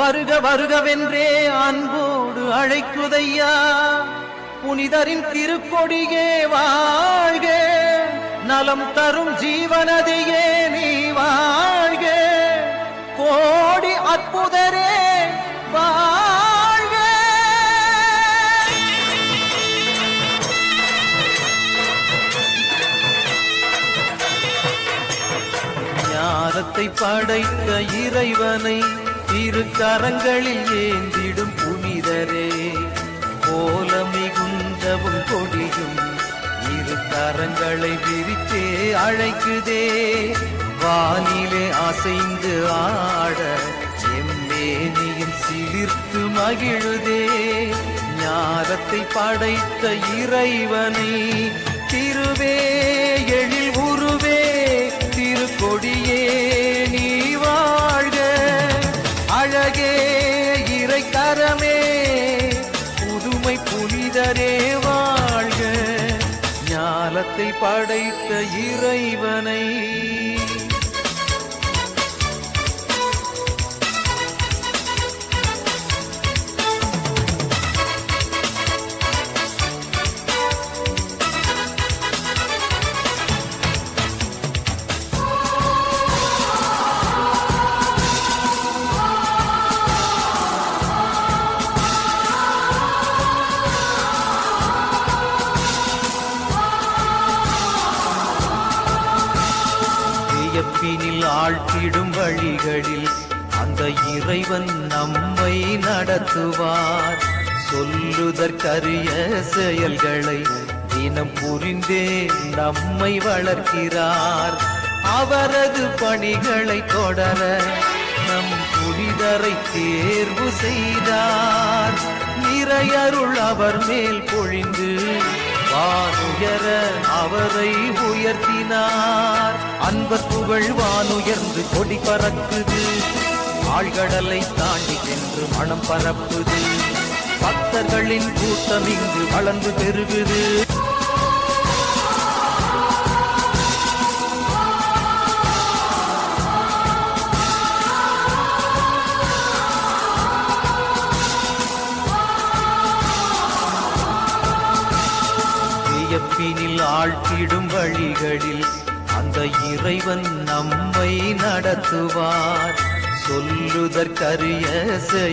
வருக வருகவென்றே அன்போடு அழைக்குதையா. புனிதரின் திருக்கொடியே வாழ்க. நலம் தரும் ஜீவனதையே நீ வாழ்க. கோடி அற்புதரே வாழ்க. ஞானத்தை படைத்த இறைவனை இரு கரங்களில் ஏந்திடும் புனிதரே. கோல மிகுந்தவும் கொடியும் இரு கரங்களை விரித்தே அழைக்குதே. வானிலே அசைந்து ஆட எம்மேனியும் சிலிர்த்து மகிழுதே. ஞானத்தை படைத்த இறைவனை திருவே எழில் புனிதரே வாழ்க. ஞானத்தை படைத்த இறைவனை வியப்பினில் ஆழ்த்திடும் வழிகளில் அந்த இறைவன் நம்மை நடத்துவார். சொல்லுதற்கரிய செயல்களை தினம் புரிந்தே நம்மை வளர்க்கிறார். அவரது பணிகளை தொடர நம் புனிதரை தேர்வு செய்தார். நிறையருள் அவர் மேல் பொழிந்து வானுயர அவரை உயர்த்தினார். அன்பர் புகழ் வானுயர்ந்து கொடி பறக்குது. ஆழ்கடலை தாண்டி சென்று மனம் பரப்புது. பக்தர்களின் கூட்டம் இங்கு வளர்ந்து பெருகுது. வியப்பினில் ஆழ்த்திடும் வழிகளில் அந்த இறைவன் நம்மை நடத்துவார். சொல்லுதற்கரிய செய்